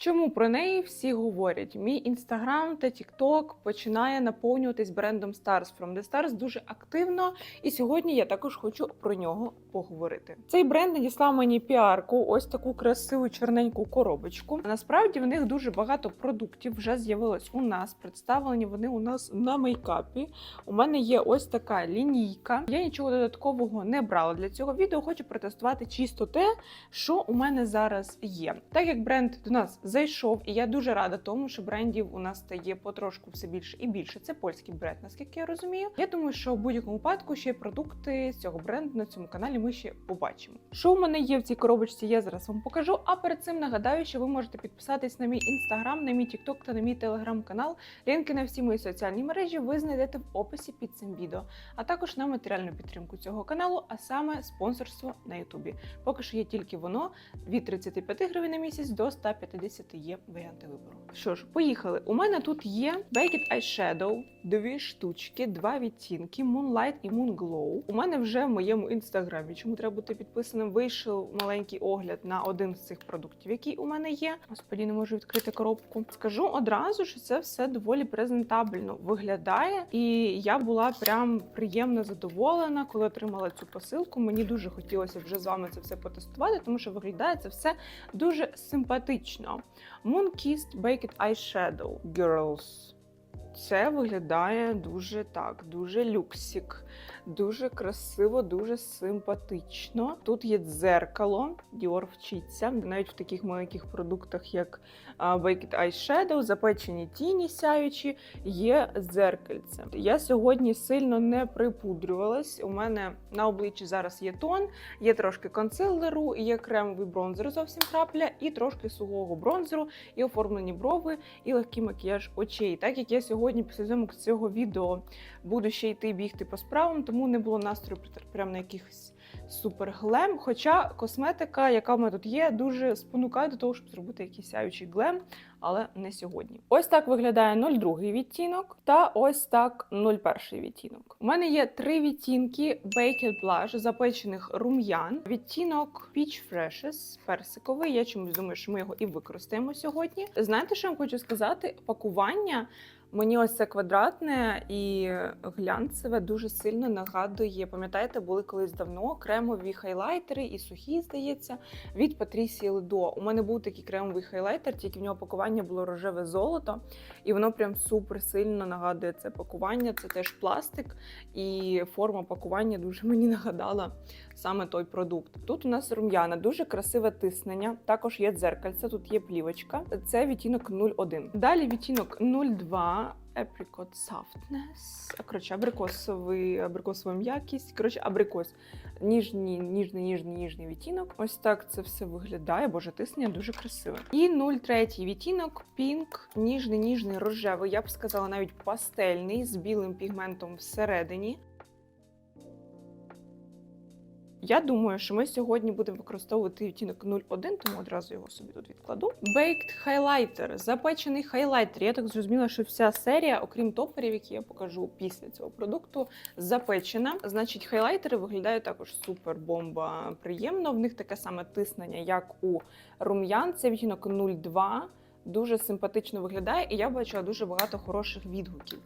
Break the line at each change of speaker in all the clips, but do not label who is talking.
Чому про неї всі говорять? Мій інстаграм та тікток починає наповнюватись брендом Stars from the Stars дуже активно, і сьогодні я також хочу про нього поговорити. Цей бренд надіслав мені піарку, ось таку красиву чорненьку коробочку. Насправді в них дуже багато продуктів вже з'явилось у нас. Представлені вони у нас на мейкапі. У мене є ось така лінійка. Я нічого додаткового не брала для цього відео. Хочу протестувати чисто те, що у мене зараз є. Так як бренд до нас зайшов, і я дуже рада тому, що брендів у нас стає потрошку все більше і більше. Це польський бренд, наскільки я розумію. Я думаю, що в будь-якому випадку ще продукти з цього бренду на цьому каналі ми ще побачимо. Що в мене є в цій коробочці, я зараз вам покажу. А перед цим нагадаю, що ви можете підписатись на мій інстаграм, на мій тікток та на мій телеграм-канал. Лінки на всі мої соціальні мережі ви знайдете в описі під цим відео, а також на матеріальну підтримку цього каналу, а саме спонсорство на Ютубі. Поки що є тільки воно від 35 гривень на місяць до 150 є варіанти вибору. Що ж, поїхали. У мене тут є Baked Eyeshadow, дві штучки, два відтінки, Moonlight і Moon Glow. У мене вже в моєму інстаграмі. Чому треба бути підписаним? Вийшов маленький огляд на один з цих продуктів, який у мене є. Господі, не можу відкрити коробку. Скажу одразу, що це все доволі презентабельно виглядає, і я була прям приємно задоволена, коли отримала цю посилку. Мені дуже хотілося вже з вами це все потестувати, тому що виглядає це все дуже симпатично. Moon Kissed Baked Eyeshadow Girls. Це виглядає дуже так, дуже люксік, дуже красиво, дуже симпатично. Тут є дзеркало, Dior вчиться. Навіть в таких маленьких продуктах, як Baked Eyeshadow, запечені тіні сяючі, є дзеркальце. Я сьогодні сильно не припудрювалась. У мене на обличчі зараз є тон, є трошки консилеру, є кремовий бронзер зовсім крапля, і трошки сухого бронзеру, і оформлені брови, і легкий макіяж очей. Так як я сьогодні після зйомок цього відео буду ще йти бігти по справам, тому не було настрою прям на якихось супер глем. Хоча косметика, яка в мене тут є, дуже спонукає до того, щоб зробити якийсь сяючий глем, але не сьогодні. Ось так виглядає 02 відтінок та ось так 01 відтінок. У мене є три відтінки Baked Blush запечених рум'ян. Відтінок Peach Freshes персиковий. Я чомусь думаю, що ми його і використаємо сьогодні. Знаєте, що я вам хочу сказати? Пакування. Мені ось це квадратне і глянцеве дуже сильно нагадує. Пам'ятаєте, були колись давно кремові хайлайтери і сухі, здається, від Патрісії Ледо. У мене був такий кремовий хайлайтер, тільки в нього пакування було рожеве золото, і воно прям супер сильно нагадує це пакування. Це теж пластик, і форма пакування дуже мені нагадала саме той продукт. Тут у нас рум'яна, дуже красиве тиснення. Також є дзеркальце, тут є плівочка. Це відтінок 01. Далі відтінок 02. Apricot Softness. Коротше, абрикосовий, абрикосова м'якість. Коротше, абрикос. Ніжний, ніжний, ніжний, ніжний відтінок. Ось так це все виглядає. Боже, тиснення дуже красиве. І 03 відтінок Pink, ніжний, ніжний, рожевий. Я б сказала, навіть пастельний з білим пігментом всередині. Я думаю, що ми сьогодні будемо використовувати відтінок 01, тому одразу його собі тут відкладу. Baked Highlighter, запечений хайлайтер. Я так зрозуміла, що вся серія, окрім топерів, які я покажу після цього продукту, запечена. Значить, хайлайтери виглядають також супер бомба приємно. В них таке саме тиснення, як у рум'ян. Це відтінок 02. Дуже симпатично виглядає, і я бачила дуже багато хороших відгуків.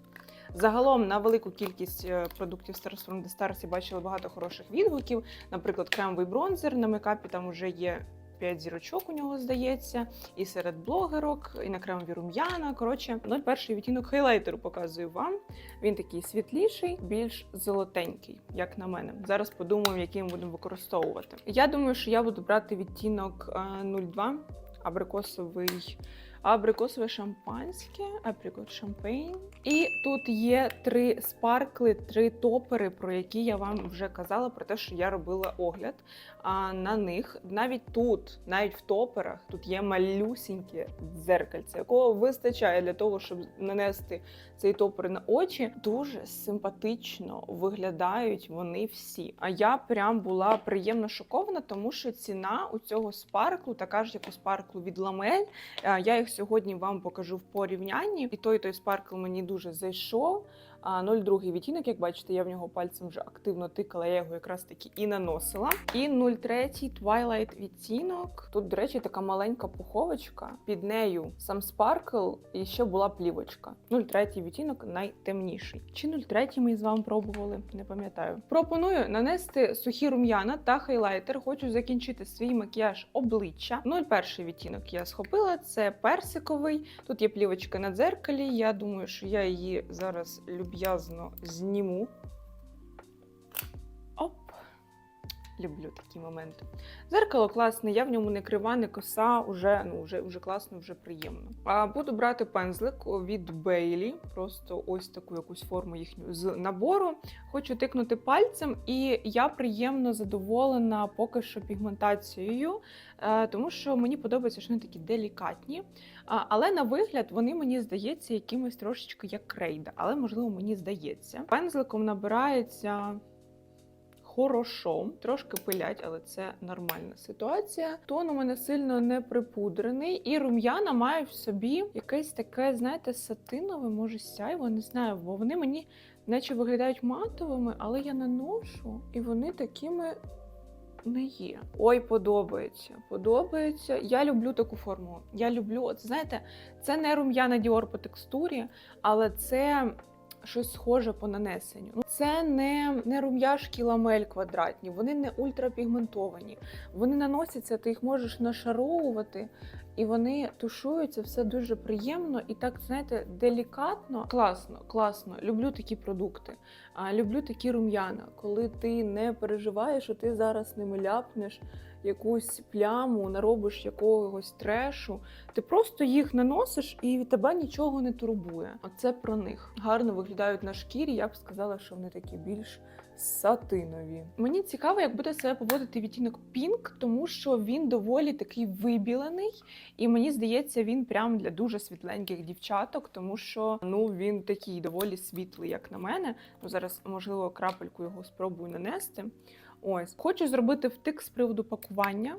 Загалом на велику кількість е, продуктів Stars from the Stars я бачила багато хороших відгуків. Наприклад, кремовий бронзер на мейкапі там вже є 5 зірочок у нього здається, і серед блогерок, і на кремові рум'яна. Коротше, 01 відтінок хайлайтеру показую вам. Він такий світліший, більш золотенький, як на мене. Зараз подумаємо, який ми будемо використовувати. Я думаю, що я буду брати відтінок е, 02, абрикосовий. Абрикосове шампанське, априкот шампейн. І тут є три спаркли, три топери, про які я вам вже казала, про те, що я робила огляд. А на них навіть тут, навіть в топерах, тут є малюсіньке дзеркальце, якого вистачає для того, щоб нанести цей топер на очі. Дуже симпатично виглядають вони всі. А я прям була приємно шокована, тому що ціна у цього спарклу, така ж як у спарклу від ламель. Я їх сьогодні вам покажу в порівнянні. І той той спаркл мені дуже зайшов. А, 02 відтінок, як бачите, я в нього пальцем вже активно тикала, я його якраз таки і наносила. І 03 Twilight відтінок. Тут, до речі, така маленька пуховочка. Під нею сам спаркл і ще була плівочка. 03 відтінок найтемніший. Чи 03 ми з вами пробували? Не пам'ятаю. Пропоную нанести сухі рум'яна та хайлайтер. Хочу закінчити свій макіяж обличчя. 01 відтінок я схопила. Це персиковий. Тут є плівочка на дзеркалі. Я думаю, що я її зараз люб'язно зніму. Люблю такі моменти. Зеркало класне, я в ньому не крива, не коса, уже, ну, вже, вже класно, вже приємно. А буду брати пензлик від Бейлі, просто ось таку якусь форму їхню з набору. Хочу тикнути пальцем, і я приємно задоволена поки що пігментацією, е, тому що мені подобається, що вони такі делікатні. Але на вигляд вони мені здається якимось трошечки як крейда, але можливо мені здається. Пензликом набирається. Хорошо, трошки пилять, але це нормальна ситуація. Тон у мене сильно не припудрений, і рум'яна мають в собі якесь таке, знаєте, сатинове, може сяйво, не знаю, бо вони мені наче виглядають матовими, але я наношу, і вони такими не є. Ой, подобається. Подобається. Я люблю таку форму. Я люблю, от знаєте, це не рум'яна Діор по текстурі, але це. Щось схоже по нанесенню. Ну, Це не, не рум'яшки ламель квадратні, вони не ультрапігментовані. Вони наносяться, ти їх можеш нашаровувати, і вони тушуються все дуже приємно і так, знаєте, делікатно. Класно, класно. Люблю такі продукти. А люблю такі рум'яна, коли ти не переживаєш, що ти зараз ними ляпнеш якусь пляму, наробиш якогось трешу. Ти просто їх наносиш і від тебе нічого не турбує. Оце про них. Гарно виглядають на шкірі. Я б сказала, що вони такі більш сатинові. Мені цікаво, як буде себе поводити відтінок Пінк, тому що він доволі такий вибілений, і мені здається, він прям для дуже світленьких дівчаток, тому що ну він такий доволі світлий, як на мене. Ну зараз можливо крапельку його спробую нанести. Ось хочу зробити втик з приводу пакування.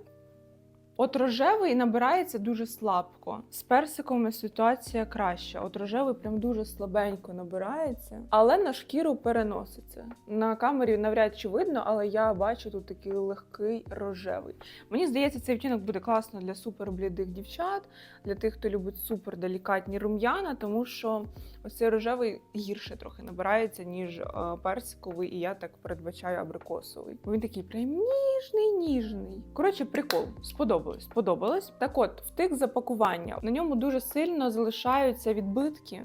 От рожевий набирається дуже слабко. З персиками ситуація краща. От рожевий прям дуже слабенько набирається, але на шкіру переноситься. На камері навряд чи видно, але я бачу тут такий легкий рожевий. Мені здається, цей відтінок буде класно для суперблідих дівчат, для тих, хто любить суперделікатні рум'яна, тому що ось цей рожевий гірше трохи набирається, ніж е, персиковий, і я так передбачаю абрикосовий. Він такий прям ніжний, ніжний. Коротше, прикол, сподобалось. Сподобалось. Так от, втик запакування. На ньому дуже сильно залишаються відбитки.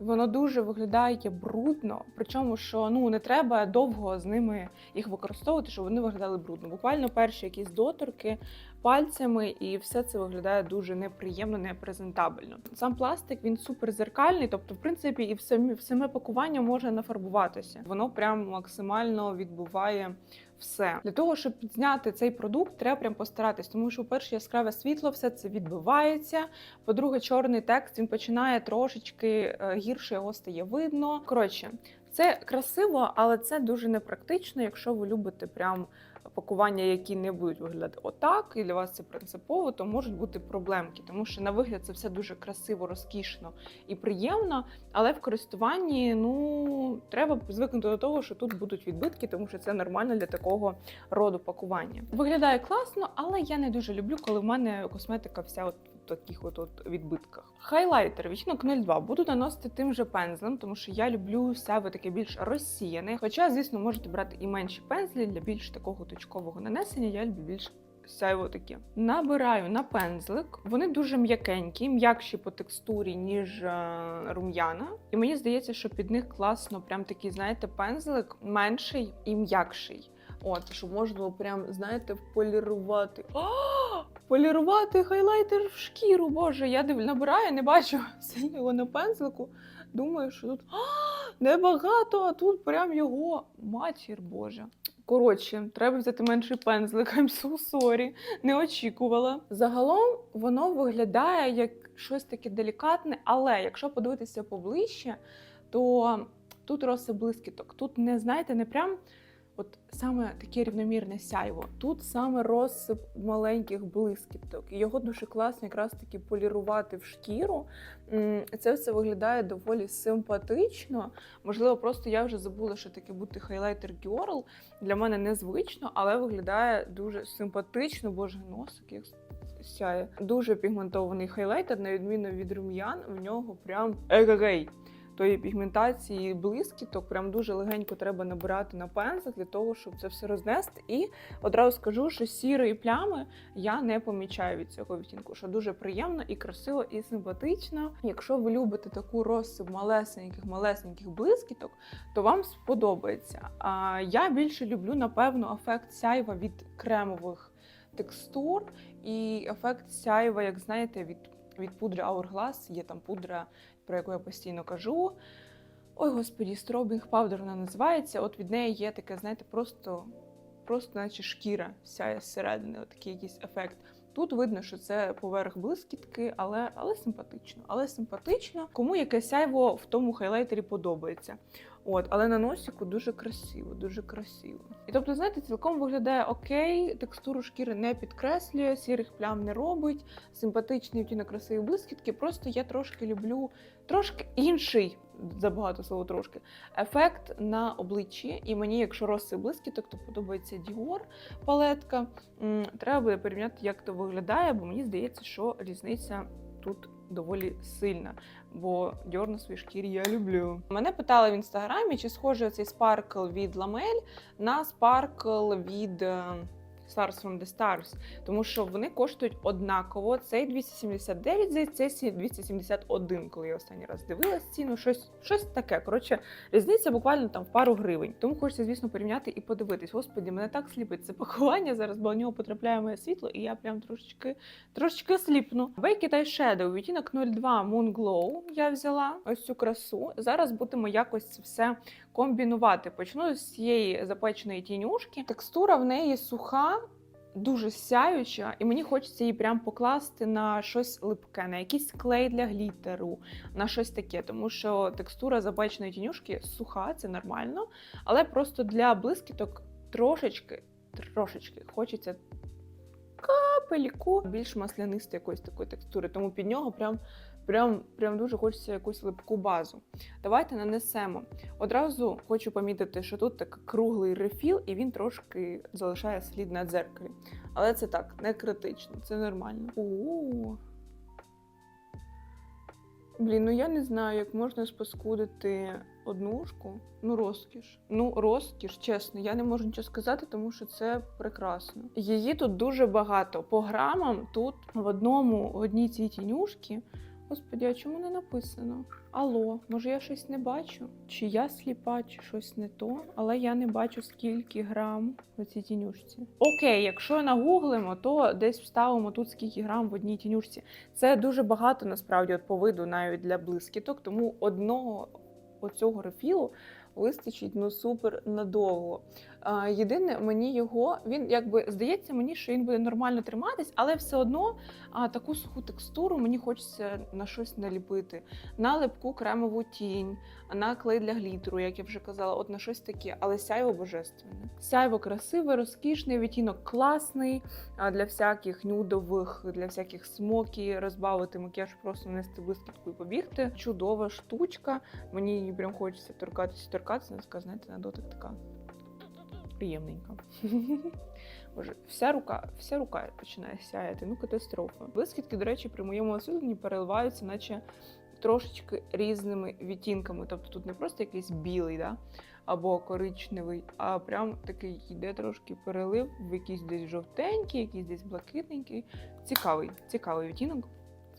Воно дуже виглядає брудно, причому що ну не треба довго з ними їх використовувати, щоб вони виглядали брудно. Буквально перші якісь доторки пальцями, і все це виглядає дуже неприємно, непрезентабельно. Сам пластик він супер зеркальний, тобто, в принципі, і в самі в саме пакування може нафарбуватися. Воно прям максимально відбуває. Все для того, щоб підняти цей продукт, треба прям постаратись, тому що, перше, яскраве світло, все це відбивається. По-друге, чорний текст він починає трошечки е, гірше його стає видно. Коротше, це красиво, але це дуже непрактично, якщо ви любите прям пакування, які не будуть виглядати отак, і для вас це принципово, то можуть бути проблемки, тому що на вигляд це все дуже красиво, розкішно і приємно. Але в користуванні ну треба звикнути до того, що тут будуть відбитки, тому що це нормально для такого роду пакування. Виглядає класно, але я не дуже люблю, коли в мене косметика вся от таких от, от відбитках. Хайлайтер відтінок 02 буду наносити тим же пензлем, тому що я люблю сяйво таке більш розсіяне. Хоча, звісно, можете брати і менші пензлі для більш такого точкового нанесення. Я люблю більш сяйво таке. Набираю на пензлик. Вони дуже м'якенькі, м'якші по текстурі, ніж е, рум'яна. І мені здається, що під них класно, прям такий, знаєте, пензлик менший і м'якший. От, щоб можна було прям, знаєте, полірувати. О, полірувати хайлайтер в шкіру. Боже, я див... набираю, не бачу сильно його на пензлику. Думаю, що тут а, небагато, а тут прям його матір Божа. Коротше, треба взяти менший пензлик, I'm so sorry, не очікувала. Загалом воно виглядає як щось таке делікатне, але якщо подивитися поближче, то тут роси блискіток. Тут не знаєте, не прям От саме таке рівномірне сяйво. Тут саме розсип маленьких блискіток. Його дуже класно якраз таки полірувати в шкіру. Це все виглядає доволі симпатично. Можливо, просто я вже забула, що таке бути хайлайтер Girl. Для мене незвично, але виглядає дуже симпатично. Боже, носик як сяє. Дуже пігментований хайлайтер, на відміну від рум'ян, в нього прям егегей. Тої пігментації блискіток прям дуже легенько треба набирати на пензлик для того, щоб це все рознести. І одразу скажу, що сірої плями я не помічаю від цього відтінку, що дуже приємно і красиво, і симпатично. Якщо ви любите таку розсип малесеньких, малесеньких блискіток, то вам сподобається. А я більше люблю, напевно, ефект сяйва від кремових текстур і ефект сяйва, як знаєте, від, від пудри Hourglass. Є там пудра, про яку я постійно кажу. Ой, господі, стробінг паудер вона називається. От від неї є таке, знаєте, просто, просто наче шкіра сяє зсередини, такий якийсь ефект. Тут видно, що це поверх блискітки, але, але симпатично. Але симпатично. Кому яке сяйво в тому хайлайтері подобається. От, але на носіку дуже красиво, дуже красиво. І тобто, знаєте, цілком виглядає окей, текстуру шкіри не підкреслює, сірих плям не робить, симпатичний втінок красиві блискітки. Просто я трошки люблю трошки інший, забагато слово трошки, ефект на обличчі. І мені, якщо розсип блискіток, то подобається Dior палетка. Треба буде порівняти, як то виглядає, бо мені здається, що різниця тут доволі сильна. Бо на своїй шкірі я люблю. Мене питали в інстаграмі, чи схожий цей спаркл від ламель на спаркл від. Stars from the Stars, тому що вони коштують однаково. Цей 279, здається, цей 271, коли я останній раз дивилась ціну, щось, щось таке. Коротше, різниця буквально там в пару гривень. Тому хочеться, звісно, порівняти і подивитись. Господі, мене так сліпить це пакування. Зараз бо в нього потрапляє моє світло, і я прям трошечки, трошечки сліпну. Baked Eyeshadow, відтінок 02 Moon Glow я взяла ось цю красу. Зараз будемо якось все комбінувати. Почну з цієї запеченої тінюшки. Текстура в неї суха. Дуже сяюча, і мені хочеться її прям покласти на щось липке, на якийсь клей для глітеру, на щось таке, тому що текстура запеченої тінюшки суха, це нормально, але просто для блискіток трошечки, трошечки хочеться капельку більш маслянистої якоїсь такої текстури, тому під нього прям, прям, прям дуже хочеться якусь липку базу. Давайте нанесемо. Одразу хочу помітити, що тут такий круглий рефіл, і він трошки залишає слід на дзеркалі. Але це так, не критично, це нормально. У-у-у. Блін, ну я не знаю, як можна спаскудити однушку. Ну, розкіш. Ну, розкіш, чесно, я не можу нічого сказати, тому що це прекрасно. Її тут дуже багато. По грамам тут в одному в одній цій тінюшки. Господи, а чому не написано? Алло, може я щось не бачу? Чи я сліпа, чи щось не то, але я не бачу скільки грам в цій тінюшці. Окей, якщо нагуглимо, то десь вставимо тут скільки грам в одній тінюшці. Це дуже багато насправді от по виду навіть для блискіток, тому одного оцього рефілу вистачить ну супер надовго. Єдине, мені його він якби здається мені, що він буде нормально триматись, але все одно а, таку суху текстуру мені хочеться на щось наліпити. На липку кремову тінь, на клей для глітеру, як я вже казала, от на щось таке, але сяйво божественне. Сяйво красиве, розкішний, відтінок класний для всяких нюдових, для всяких смокі, розбавити макіяж, просто нести блискітку і побігти. Чудова штучка. Мені прям хочеться торкатися, торкатися, така, знаєте, на дотик така приємненька. Боже, вся рука, вся рука починає сяяти. Ну, катастрофа. Блискітки, до речі, при моєму освітленні переливаються, наче трошечки різними відтінками. Тобто тут не просто якийсь білий, да? або коричневий, а прям такий йде трошки перелив в якийсь десь жовтенький, якийсь десь блакитненький. Цікавий, цікавий відтінок.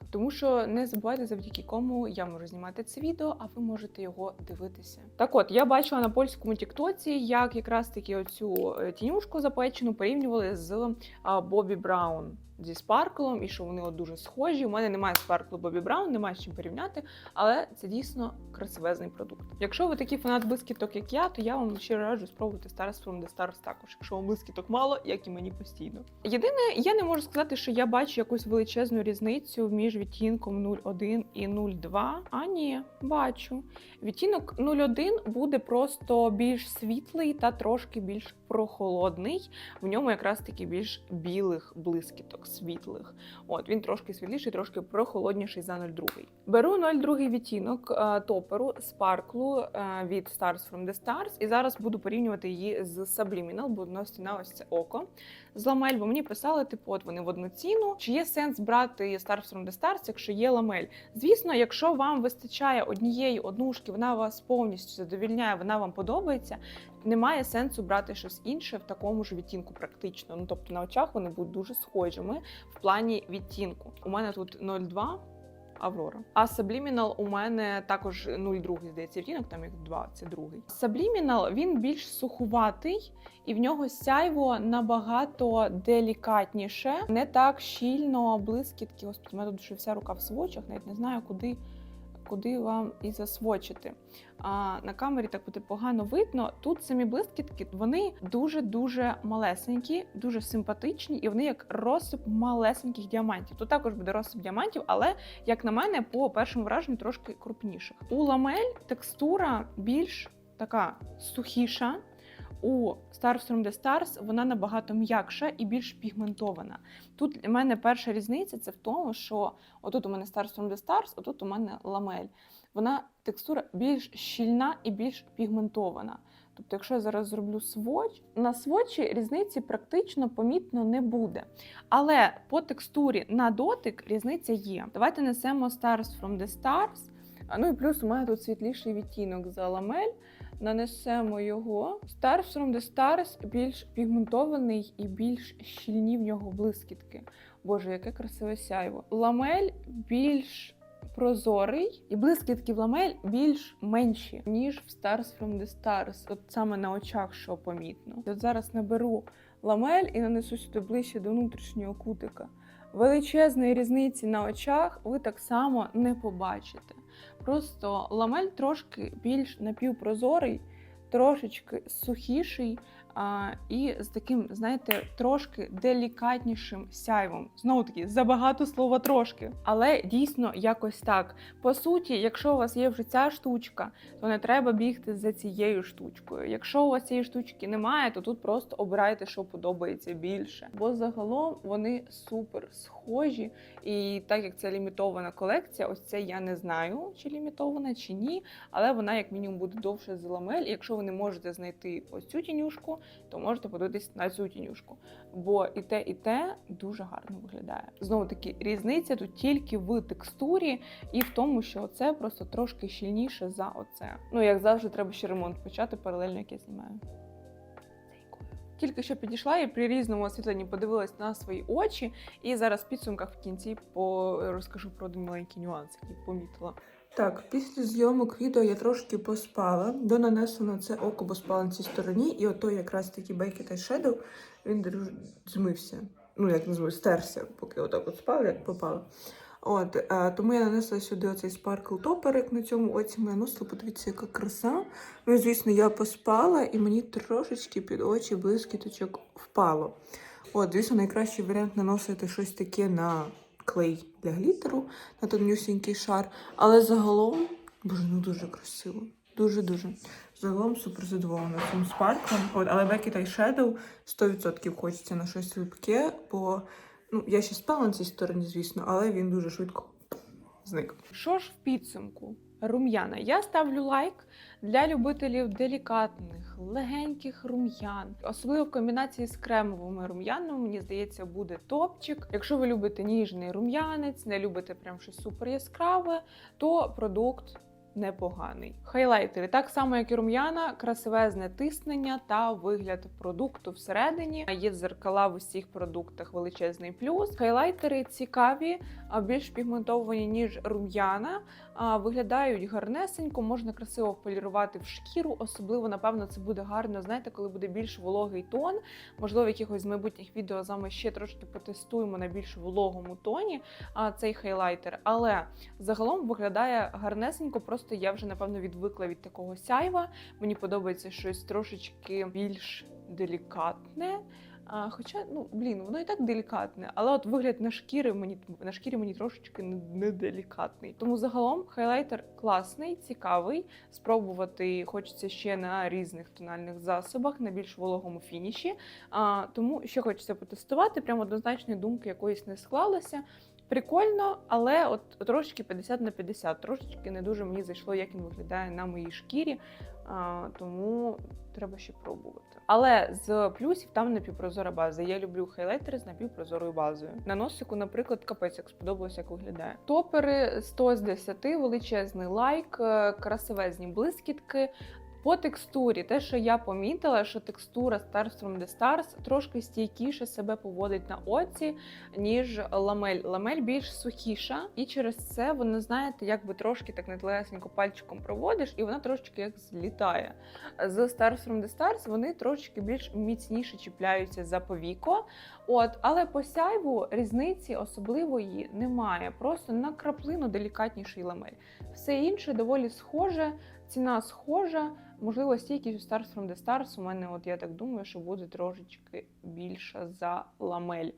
ласка. Тому що не забувайте, завдяки кому я можу знімати це відео, а ви можете його дивитися. Так от, я бачила на польському тіктоці, як якраз таки оцю е, тінюшку запечену порівнювали з Бобі Браун. Зі спарклом, і що вони от дуже схожі. У мене немає спарклу Бобі Браун, немає з чим порівняти, але це дійсно красивезний продукт. Якщо ви такий фанат блискіток, як я, то я вам щиро раджу спробувати Stars from the Stars також. Якщо вам блискіток мало, як і мені постійно. Єдине, я не можу сказати, що я бачу якусь величезну різницю між відтінком 01 і 02. А ні, бачу. Відтінок 01 буде просто більш світлий та трошки більш прохолодний. В ньому якраз таки більш білих блискіток, світлих. От він трошки світліший, трошки прохолодніший за 02. Беру 02 відтінок е, топеру спарклу е, від Stars from the Stars, і зараз буду порівнювати її з Subliminal, бо одна стіна ось це око. З ламель, бо мені писали, типу, от вони в одну ціну. Чи є сенс брати Stars from the Stars, якщо є ламель? Звісно, якщо вам вистачає однієї однушки, вона вас повністю задовільняє, вона вам подобається. Немає сенсу брати щось інше в такому ж відтінку, практично. Ну тобто на очах вони будуть дуже схожими в плані відтінку. У мене тут 0,2, Аврора. А Subliminal у мене також 0,2, здається, відтінок, там їх два, це другий. Subliminal, він більш сухуватий, і в нього сяйво набагато делікатніше, не так щільно блискітки. Господи, у мене тут вже вся рука в свочах, навіть не знаю, куди. Куди вам і засвочити. А на камері так буде погано видно. Тут самі блискітки вони дуже-дуже малесенькі, дуже симпатичні, і вони як розсип малесеньких діамантів. Тут також буде розсип діамантів, але, як на мене, по першому враженню трошки крупніших. У ламель текстура більш така сухіша. У Stars from the Stars вона набагато м'якша і більш пігментована. Тут для мене перша різниця це в тому, що отут у мене Stars from the Stars, отут у мене ламель. Вона текстура більш щільна і більш пігментована. Тобто, якщо я зараз зроблю сводч, на сводчі різниці практично помітно не буде. Але по текстурі на дотик різниця є. Давайте несемо Stars from the Stars. Ну і плюс у мене тут світліший відтінок за ламель. Нанесемо його. Stars from the Stars більш пігментований і більш щільні в нього блискітки. Боже, яке красиве сяйво. Ламель більш прозорий, і блискітки в ламель більш менші, ніж в Stars from the Stars. От саме на очах, що помітно. От зараз наберу ламель і нанесу сюди ближче до внутрішнього кутика. Величезної різниці на очах ви так само не побачите. Просто ламель трошки більш напівпрозорий, трошечки сухіший і з таким, знаєте, трошки делікатнішим сяйвом. Знову таки, забагато слова трошки, але дійсно якось так. По суті, якщо у вас є вже ця штучка, то не треба бігти за цією штучкою. Якщо у вас цієї штучки немає, то тут просто обирайте, що подобається більше. Бо загалом вони супер схожі. І так як це лімітована колекція, ось це я не знаю, чи лімітована, чи ні. Але вона, як мінімум, буде довше за ламель. І якщо ви не можете знайти ось цю тінюшку, то можете подивитись на цю тінюшку. Бо і те, і те дуже гарно виглядає. Знову таки, різниця тут тільки в текстурі і в тому, що це просто трошки щільніше за оце. Ну, як завжди, треба ще ремонт почати паралельно, як я знімаю. Тільки що підійшла і при різному освітленні подивилась на свої очі, і зараз в підсумках в кінці розкажу про один маленький нюанс, який помітила.
Так, після зйомок відео я трошки поспала, до нанесла на це око, бо спала на цій стороні, і ото якраз таки Baked Eyeshadow, він друж... змився. Ну, як не стерся, поки отак от спав, як попала. От, е, тому я нанесла сюди оцей спаркл топер, як на цьому оці ми наносила. Подивіться, яка краса. Ну, звісно, я поспала, і мені трошечки під очі блискіточок впало. От, звісно, найкращий варіант наносити щось таке на клей для глітеру, на тонюсінький шар. Але загалом, боже, ну дуже красиво. Дуже-дуже. Загалом супер задоволена цим спарклом. От, але Becky Eyeshadow 100% хочеться на щось липке, бо ну, я ще спала на цій стороні, звісно, але він дуже швидко зник.
Що ж в підсумку? Рум'яна. Я ставлю лайк для любителів делікатних, легеньких рум'ян, особливо в комбінації з кремовими рум'янами. Мені здається, буде топчик. Якщо ви любите ніжний рум'янець, не любите прям щось супер яскраве, то продукт непоганий. Хайлайтери, так само як і рум'яна, красивезне тиснення та вигляд продукту всередині. Є дзеркала в усіх продуктах величезний плюс. Хайлайтери цікаві, більш пігментовані ніж рум'яна. Виглядають гарнесенько, можна красиво полірувати в шкіру. Особливо, напевно, це буде гарно. Знаєте, коли буде більш вологий тон. Можливо, якихось з майбутніх відео з вами ще трошки потестуємо на більш вологому тоні цей хайлайтер. Але загалом виглядає гарнесенько. Просто я вже напевно відвикла від такого сяйва. Мені подобається щось трошечки більш делікатне. А, хоча, ну блін, воно і так делікатне, але от вигляд на шкіри мені на шкірі мені трошечки не, не. Тому загалом хайлайтер класний, цікавий. Спробувати хочеться ще на різних тональних засобах, на більш вологому фініші. А, тому ще хочеться потестувати. Прямо однозначної думки якоїсь не склалося. Прикольно, але от трошечки 50 на 50. Трошечки не дуже мені зайшло, як він виглядає на моїй шкірі. А, тому треба ще пробувати. Але з плюсів там напівпрозора база. Я люблю хайлайтери з напівпрозорою базою. На носику, наприклад, капець, як сподобалося, як виглядає. Топери 100 з 10, величезний лайк, е, красивезні блискітки. По текстурі, те, що я помітила, що текстура Stars from the Stars трошки стійкіше себе поводить на оці, ніж ламель. Ламель більш сухіша, і через це вона, знаєте, якби трошки так нетлесенько пальчиком проводиш, і вона трошки як злітає. З Stars from the Stars вони трошки більш міцніше чіпляються за повіко. От, але по сяйву різниці особливої немає. Просто на краплину делікатніший ламель. Все інше доволі схоже, ціна схожа. Можливо, стійкість у Stars from the Stars у мене, от я так думаю, що буде трошечки більша за ламель.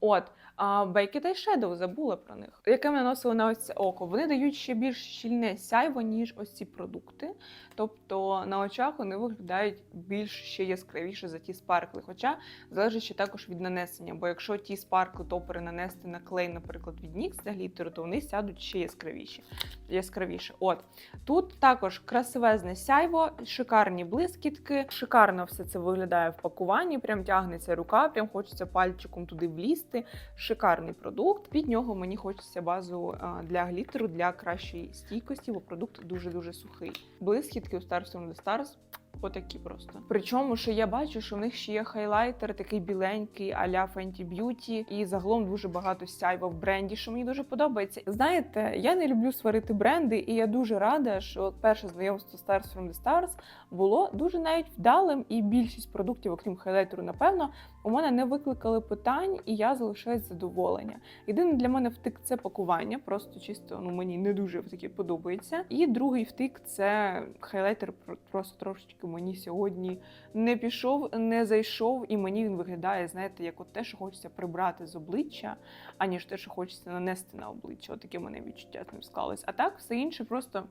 От, а Бейки та Shadow забула про них. Яке ми наносили на ось це око. Вони дають ще більш щільне сяйво, ніж ось ці продукти. Тобто на очах вони виглядають більш ще яскравіше за ті спаркли. Хоча залежить ще також від нанесення. Бо якщо ті спаркли топери нанести на клей, наприклад, від NYX для глітеру, то вони сядуть ще яскравіші. яскравіше. От тут також красивезне сяйво, шикарні блискітки, шикарно все це виглядає в пакуванні. Прям тягнеться рука, прям хочеться пальчиком туди влізти. Шикарний продукт. Під нього мені хочеться базу для глітеру для кращої стійкості, бо продукт дуже дуже сухий. Блискітки у Stars from the Stars Отакі просто. Причому, що я бачу, що в них ще є хайлайтер, такий біленький, а-ля Fenty Beauty, і загалом дуже багато сяйва в бренді, що мені дуже подобається. Знаєте, я не люблю сварити бренди, і я дуже рада, що перше знайомство Stars from the Stars було дуже навіть вдалим, і більшість продуктів, окрім хайлайтеру, напевно, у мене не викликали питань, і я залишаюсь задоволення. Єдине для мене втик це пакування, просто чисто ну мені не дуже таке подобається. І другий втик це хайлайтер просто трошечки мені сьогодні не пішов, не зайшов, і мені він виглядає, знаєте, як от те, що хочеться прибрати з обличчя, аніж те, що хочеться нанести на обличчя. От таке мене відчуття з ним склалось. А так, все інше просто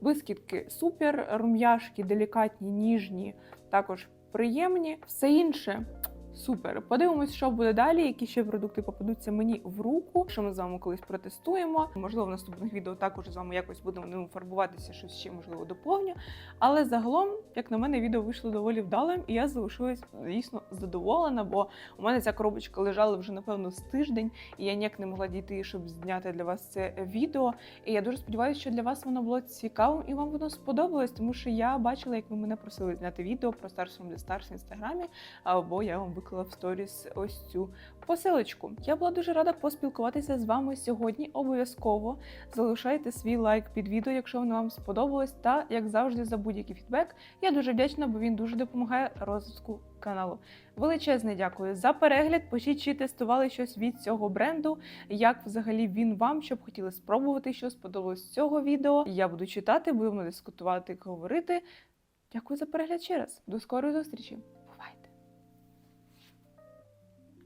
блискітки супер, рум'яшки, делікатні, ніжні, також приємні. Все інше. Супер. Подивимось, що буде далі, які ще продукти попадуться мені в руку, що ми з вами колись протестуємо. Можливо, в наступних відео також з вами якось будемо ним фарбуватися, щось ще можливо доповню. Але загалом, як на мене, відео вийшло доволі вдалим, і я залишилась дійсно задоволена, бо у мене ця коробочка лежала вже напевно з тиждень, і я ніяк не могла дійти, щоб зняти для вас це відео. І я дуже сподіваюся, що для вас воно було цікавим і вам воно сподобалось, тому що я бачила, як ви мене просили зняти відео про Stars from the в інстаграмі, або я вам виклала в сторіс ось цю посилочку. Я була дуже рада поспілкуватися з вами сьогодні. Обов'язково залишайте свій лайк під відео, якщо воно вам сподобалось. Та як завжди, за будь-який фідбек. Я дуже вдячна, бо він дуже допомагає розвитку каналу. Величезне дякую за перегляд. Пишіть, чи тестували щось від цього бренду, як взагалі він вам, щоб хотіли спробувати, що сподобалось з цього відео. Я буду читати, будемо дискутувати, говорити. Дякую за перегляд ще раз. До скорої зустрічі!